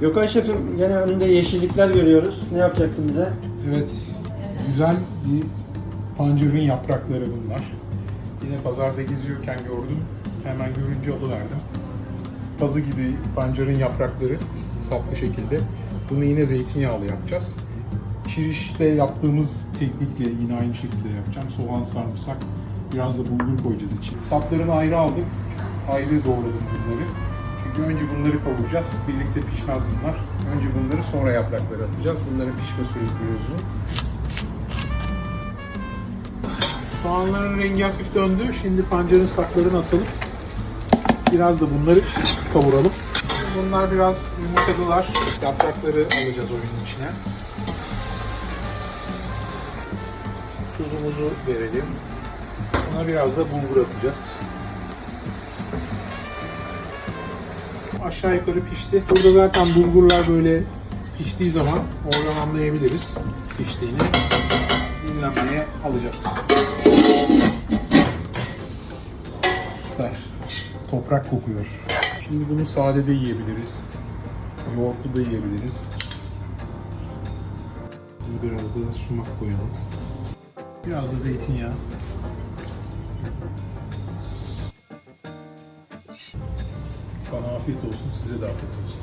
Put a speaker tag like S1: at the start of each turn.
S1: Gökay Şef'im gene önünde yeşillikler görüyoruz. Ne yapacaksın bize?
S2: Evet, güzel bir pancarın yaprakları bunlar. Yine pazarda geziyorken gördüm, hemen görünce alıverdim. Pazı gibi pancarın yaprakları saplı şekilde. Bunu yine zeytinyağlı yapacağız. Şirişte yaptığımız teknikle yine aynı şekilde yapacağım. Soğan, sarımsak, biraz da bulgur koyacağız için. Saplarını ayrı aldık, ayrı doğradım bunları. Önce bunları kavuracağız. Birlikte pişmez bunlar. Önce bunları sonra yaprakları atacağız. Bunların pişme süresi uzun. Soğanların rengi hafif döndü. Şimdi pancarın saplarını atalım. Biraz da bunları kavuralım. Bunlar biraz yumurtadılar. Yaprakları alacağız oyunun içine. Tuzumuzu verelim. Buna biraz da bulgur atacağız. Aşağı yukarı pişti. Burada zaten bulgurlar böyle piştiği zaman oradan anlayabiliriz piştiğini. Dinlenmeye alacağız. Süper. Toprak kokuyor. Şimdi bunu sade de yiyebiliriz. Yoğurtlu da yiyebiliriz. Şimdi biraz da sumak koyalım. Biraz da zeytinyağı. Bana afiyet olsun, size de afiyet olsun.